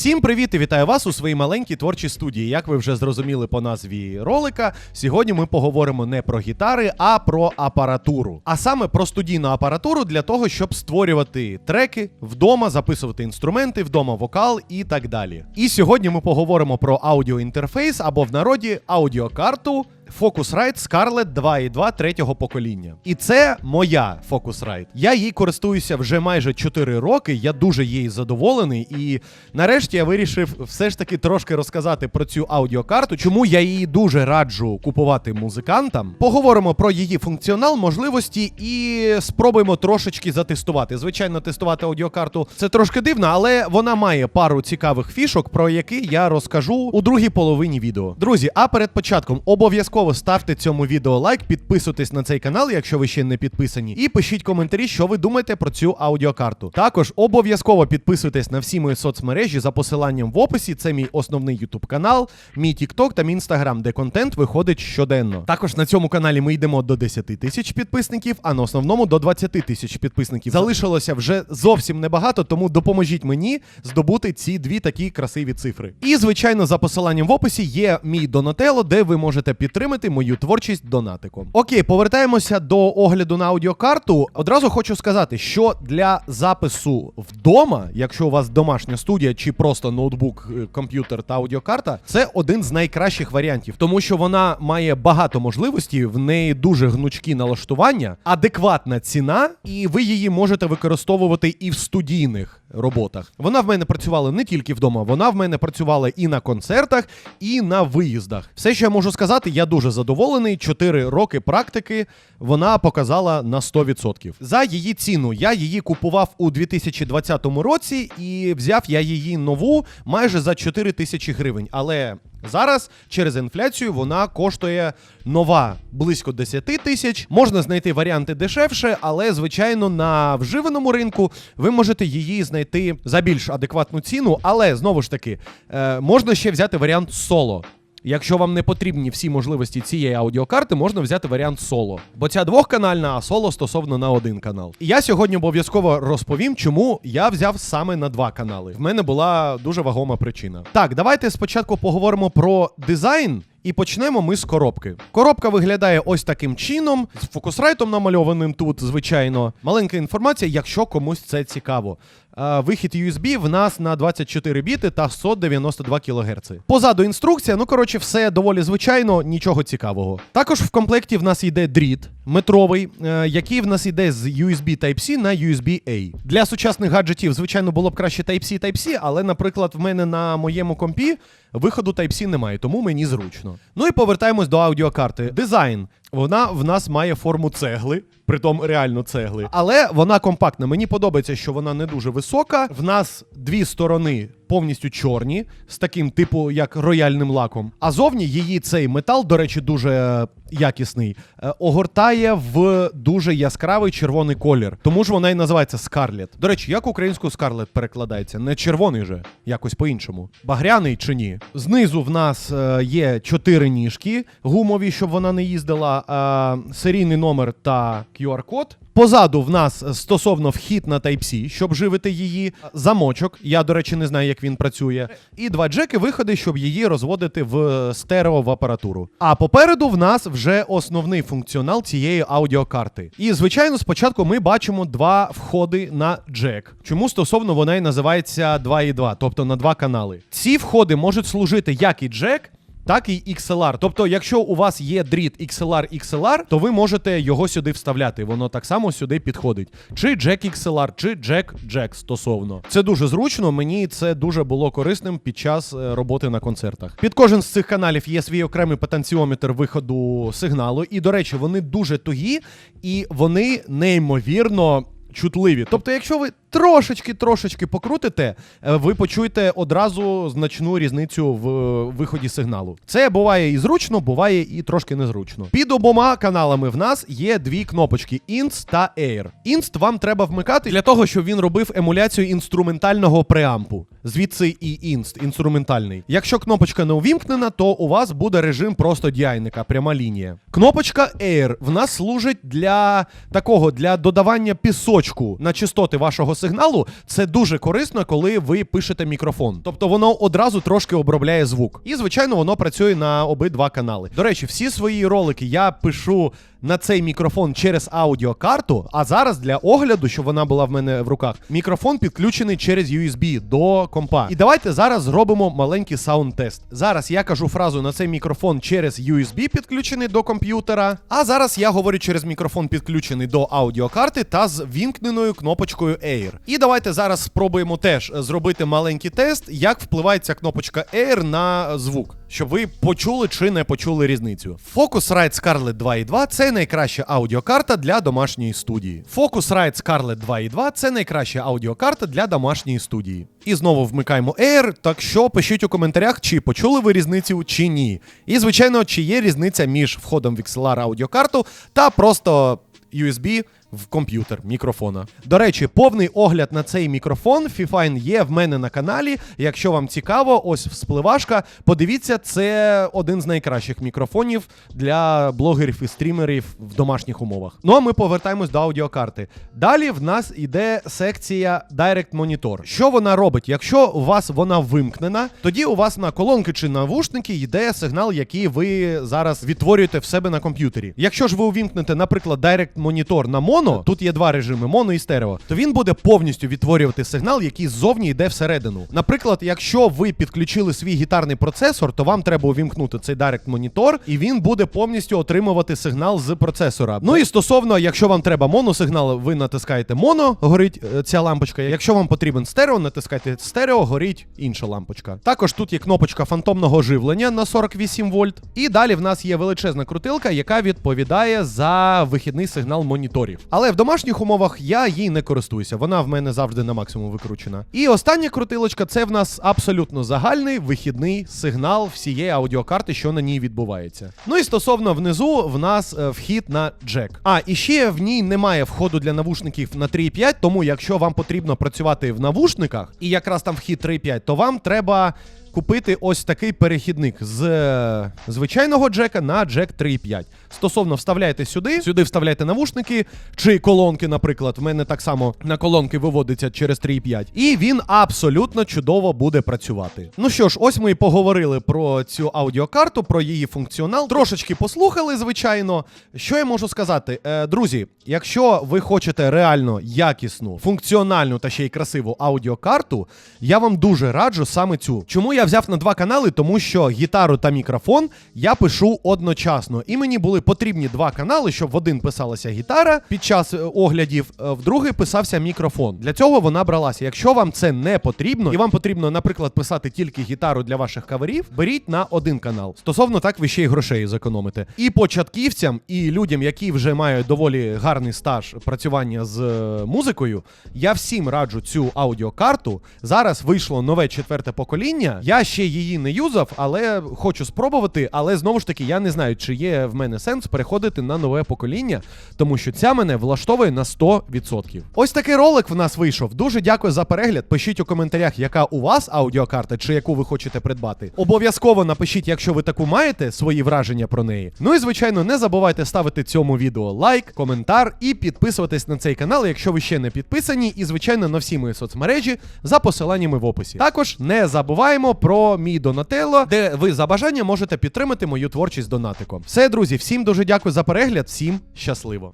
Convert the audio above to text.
Всім привіт і вітаю вас у своїй маленькій творчій студії. Як ви вже зрозуміли по назві ролика, сьогодні ми поговоримо не про гітари, а про апаратуру. А саме про студійну апаратуру для того, щоб створювати треки вдома, записувати інструменти, вдома вокал і так далі. І сьогодні ми поговоримо про аудіоінтерфейс або в народі аудіокарту. Focusrite Scarlett 2.2 третього покоління. І це моя Focusrite. Я їй користуюся вже майже 4 роки. Я дуже їй задоволений. І нарешті я вирішив все ж таки трошки розказати про цю аудіокарту, чому я її дуже раджу купувати музикантам. Поговоримо про її функціонал, можливості і спробуємо трошечки затестувати. Звичайно, тестувати аудіокарту це трошки дивно, але вона має пару цікавих фішок, про які я розкажу у другій половині відео. Друзі, а перед початком обов'язково ставте цьому відео лайк, підписуйтесь на цей канал, якщо ви ще не підписані, і пишіть коментарі, що ви думаєте про цю аудіокарту. Також обов'язково підписуйтесь на всі мої соцмережі за посиланням в описі. Це мій основний YouTube канал, мій TikTok та мій Instagram, де контент виходить щоденно. Також на цьому каналі ми йдемо до 10 тисяч підписників, а на основному до 20 тисяч підписників. Залишилося вже зовсім небагато, тому допоможіть мені здобути ці дві такі красиві цифри. І звичайно, за посиланням в описі є мій Донателло, де ви можете підтримати мою творчість донатиком. Окей, повертаємося до огляду на аудіокарту. Одразу хочу сказати, що для запису вдома, якщо у вас домашня студія чи просто ноутбук, е, комп'ютер та аудіокарта, це один з найкращих варіантів, тому що вона має багато можливостей, в неї дуже гнучкі налаштування, адекватна ціна, і ви її можете використовувати і в студійних роботах. Вона в мене працювала не тільки вдома, вона в мене працювала і на концертах, і на виїздах. Все, що я можу сказати, я дуже задоволений. 4 роки практики вона показала на 100%. За її ціну я її купував у 2020 році і взяв я її нову майже за 4 тисячі гривень. Але Зараз через інфляцію вона коштує нова близько 10 тисяч. Можна знайти варіанти дешевше, але звичайно на вживаному ринку ви можете її знайти за більш адекватну ціну. Але знову ж таки, е, можна ще взяти варіант соло. Якщо вам не потрібні всі можливості цієї аудіокарти, можна взяти варіант соло. Бо ця двохканальна, а соло стосовно на один канал. І я сьогодні обов'язково розповім, чому я взяв саме на два канали. В мене була дуже вагома причина. Так, давайте спочатку поговоримо про дизайн. І почнемо ми з коробки. Коробка виглядає ось таким чином, з фокусрайтом намальованим тут, звичайно. Маленька інформація, якщо комусь це цікаво. Вихід USB в нас на 24 біти та 192 кГц. Позаду інструкція, ну коротше, все доволі звичайно, нічого цікавого. Також в комплекті в нас йде дріт метровий, е, який в нас йде з USB Type-C на USB-A. Для сучасних гаджетів, звичайно, було б краще Type-C Type-C, але, наприклад, в мене на моєму компі виходу Type-C немає, тому мені зручно. Ну і повертаємось до аудіокарти. Дизайн. Вона в нас має форму цегли, притом реально цегли. Але вона компактна. Мені подобається, що вона не дуже висока. В нас дві сторони повністю чорні, з таким, типу, як рояльним лаком. А зовні її цей метал, до речі, дуже е, якісний, е, огортає в дуже яскравий червоний колір. Тому ж вона і називається Scarlet. До речі, як українською Scarlet перекладається? Не червоний же, якось по-іншому. Багряний чи ні? Знизу в нас е, є чотири ніжки гумові, щоб вона не їздила, е, серійний номер та QR-код. Позаду в нас стосовно вхід на Type-C, щоб живити її, замочок. Я, до речі, не знаю, як він працює. І два джеки виходи, щоб її розводити в стерео в апаратуру. А попереду в нас вже основний функціонал цієї аудіокарти. І, звичайно, спочатку ми бачимо два входи на джек. Чому стосовно вона і називається 2.2, тобто на два канали. Ці входи можуть служити як і джек так і XLR. Тобто, якщо у вас є дріт XLR XLR, то ви можете його сюди вставляти. Воно так само сюди підходить. Чи джек XLR, чи джек джек стосовно. Це дуже зручно. Мені це дуже було корисним під час е, роботи на концертах. Під кожен з цих каналів є свій окремий потенціометр виходу сигналу. І, до речі, вони дуже тугі і вони неймовірно чутливі. Тобто, якщо ви трошечки-трошечки покрутите, е, ви почуєте одразу значну різницю в е, виході сигналу. Це буває і зручно, буває і трошки незручно. Під обома каналами в нас є дві кнопочки Inst та Air. Inst вам треба вмикати для того, щоб він робив емуляцію інструментального преампу. Звідси і Inst, інструментальний. Якщо кнопочка не увімкнена, то у вас буде режим просто діайника, пряма лінія. Кнопочка Air в нас служить для такого для додавання пісочку на частоти вашого сигналу це дуже корисно, коли ви пишете мікрофон. Тобто воно одразу трошки обробляє звук. І, звичайно, воно працює на обидва канали. До речі, всі свої ролики я пишу на цей мікрофон через аудіокарту. А зараз для огляду, щоб вона була в мене в руках, мікрофон підключений через USB до компа. І давайте зараз зробимо маленький саунд-тест. Зараз я кажу фразу на цей мікрофон через USB підключений до комп'ютера. А зараз я говорю через мікрофон підключений до аудіокарти та з вімкненою кнопочкою Air. І давайте зараз спробуємо теж зробити маленький тест, як впливає ця кнопочка Air на звук. Щоб ви почули чи не почули різницю. Focusrite Scarlett 2.2 це найкраща аудіокарта для домашньої студії. Focusrite Scarlett 2.2 це найкраща аудіокарта для домашньої студії. І знову вмикаємо Air, так що пишіть у коментарях, чи почули ви різницю, чи ні. І, звичайно, чи є різниця між входом в XLR аудіокарту та просто USB в комп'ютер мікрофона. До речі, повний огляд на цей мікрофон Fifine є в мене на каналі. Якщо вам цікаво, ось вспливашка. Подивіться, це один з найкращих мікрофонів для блогерів і стрімерів в домашніх умовах. Ну а ми повертаємось до аудіокарти. Далі в нас іде секція Direct Monitor. Що вона робить? Якщо у вас вона вимкнена, тоді у вас на колонки чи навушники йде сигнал, який ви зараз відтворюєте в себе на комп'ютері. Якщо ж ви увімкнете, наприклад, Direct Monitor на моно, тут є два режими моно і стерео, то він буде повністю відтворювати сигнал, який ззовні йде всередину. Наприклад, якщо ви підключили свій гітарний процесор, то вам треба увімкнути цей Direct Monitor, і він буде повністю отримувати сигнал з процесора. Ну і стосовно, якщо вам треба моносигнал, ви натискаєте моно, горить е, ця лампочка. Якщо вам потрібен стерео, натискайте стерео, горить інша лампочка. Також тут є кнопочка фантомного живлення на 48 вольт. І далі в нас є величезна крутилка, яка відповідає за вихідний сигнал моніторів. Але в домашніх умовах я їй не користуюся. Вона в мене завжди на максимум викручена. І остання крутилочка це в нас абсолютно загальний вихідний сигнал всієї аудіокарти, що на ній відбувається. Ну і стосовно внизу, в нас е, вхід на джек. А і ще в ній немає входу для навушників на 3.5, тому якщо вам потрібно працювати в навушниках, і якраз там вхід 3.5, то вам треба. Купити ось такий перехідник з е, звичайного джека на джек 3.5. Стосовно вставляєте сюди, сюди вставляєте навушники чи колонки, наприклад. В мене так само на колонки виводиться через 3.5. І він абсолютно чудово буде працювати. Ну що ж, ось ми і поговорили про цю аудіокарту, про її функціонал. Трошечки послухали, звичайно. Що я можу сказати? Е, друзі, якщо ви хочете реально якісну, функціональну та ще й красиву аудіокарту, я вам дуже раджу саме цю. Чому я взяв на два канали? Тому що гітару та мікрофон я пишу одночасно. І мені були потрібні два канали, щоб в один писалася гітара під час е, оглядів, е, в другий писався мікрофон. Для цього вона бралася. Якщо вам це не потрібно, і вам потрібно, наприклад, писати тільки гітару для ваших каверів, беріть на один канал. Стосовно так ви ще й грошей зекономите. І початківцям, і людям, які вже мають доволі гарний стаж працювання з е, музикою, я всім раджу цю аудіокарту. Зараз вийшло нове четверте покоління. Я ще її не юзав, але хочу спробувати. Але знову ж таки, я не знаю, чи є в мене сенс переходити на нове покоління, тому що ця мене влаштовує на 100%. Ось такий ролик в нас вийшов. Дуже дякую за перегляд. Пишіть у коментарях, яка у вас аудіокарта, чи яку ви хочете придбати. Обов'язково напишіть, якщо ви таку маєте, свої враження про неї. Ну і звичайно, не забувайте ставити цьому відео лайк, коментар і підписуватись на цей канал, якщо ви ще не підписані, і звичайно на всі мої соцмережі за посиланнями в описі. Також не забуваємо про мій Донателло, де ви за бажання можете підтримати мою творчість донатиком. Все, друзі, всім дуже дякую за перегляд, всім щасливо.